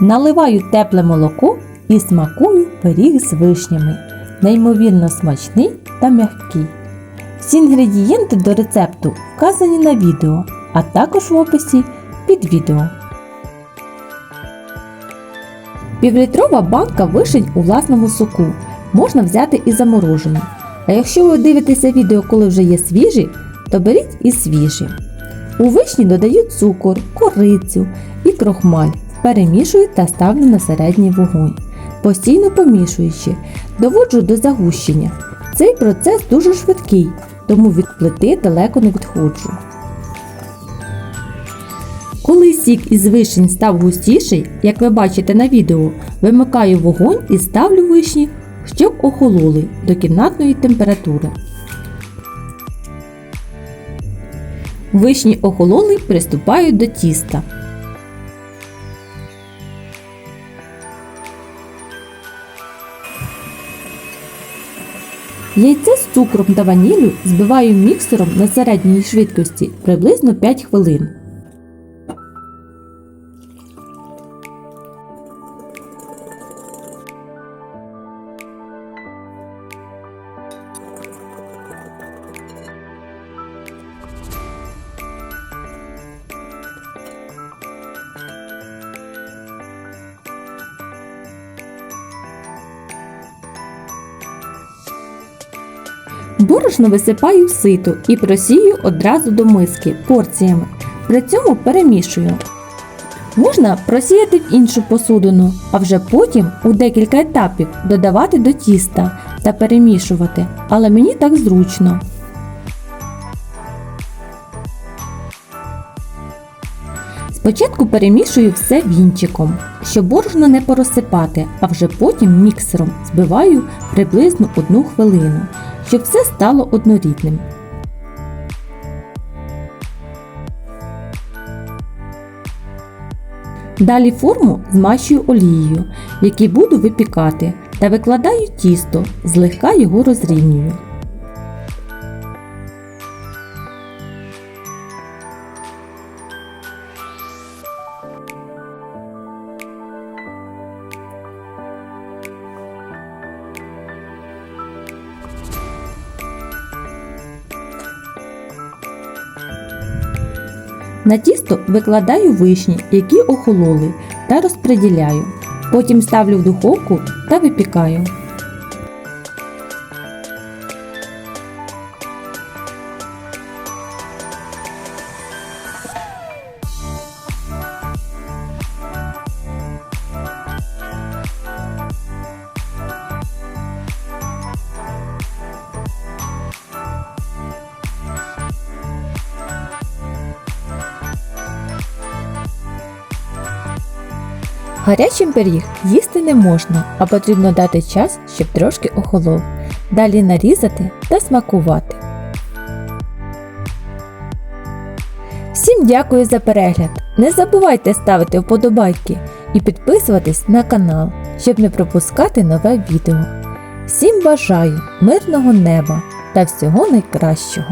Наливаю тепле молоко і смакую пиріг з вишнями. Неймовірно смачний та м'який. Всі інгредієнти до рецепту вказані на відео, а також в описі під відео. Півлітрова банка вишень у власному соку. Можна взяти і заморожені. А якщо ви дивитеся відео, коли вже є свіжі, то беріть і свіжі. У вишні додаю цукор, корицю і крохмаль. Перемішую та ставлю на середній вогонь. Постійно помішуючи, доводжу до загущення. Цей процес дуже швидкий, тому від плити далеко не відходжу. Коли сік із вишень став густіший, як ви бачите на відео, вимикаю вогонь і ставлю вишні, щоб охололи до кімнатної температури. Вишні охололи, приступаю до тіста. Яйце з цукром та ваніллю збиваю міксером на середній швидкості приблизно 5 хвилин. Борошно висипаю в сито і просію одразу до миски порціями. При цьому перемішую. Можна просіяти в іншу посудину, а вже потім у декілька етапів додавати до тіста та перемішувати, але мені так зручно. Спочатку перемішую все вінчиком, щоб борошно не порозсипати, а вже потім міксером збиваю приблизно одну хвилину, щоб все стало однорідним. Далі форму змащую олією, в якій буду випікати, та викладаю тісто, злегка його розрівнюю. На тісто викладаю вишні, які охололи, та розподіляю. Потім ставлю в духовку та випікаю. Гарячий пиріг їсти не можна, а потрібно дати час, щоб трошки охолов. Далі нарізати та смакувати. Всім дякую за перегляд! Не забувайте ставити вподобайки і підписуватись на канал, щоб не пропускати нове відео. Всім бажаю мирного неба та всього найкращого!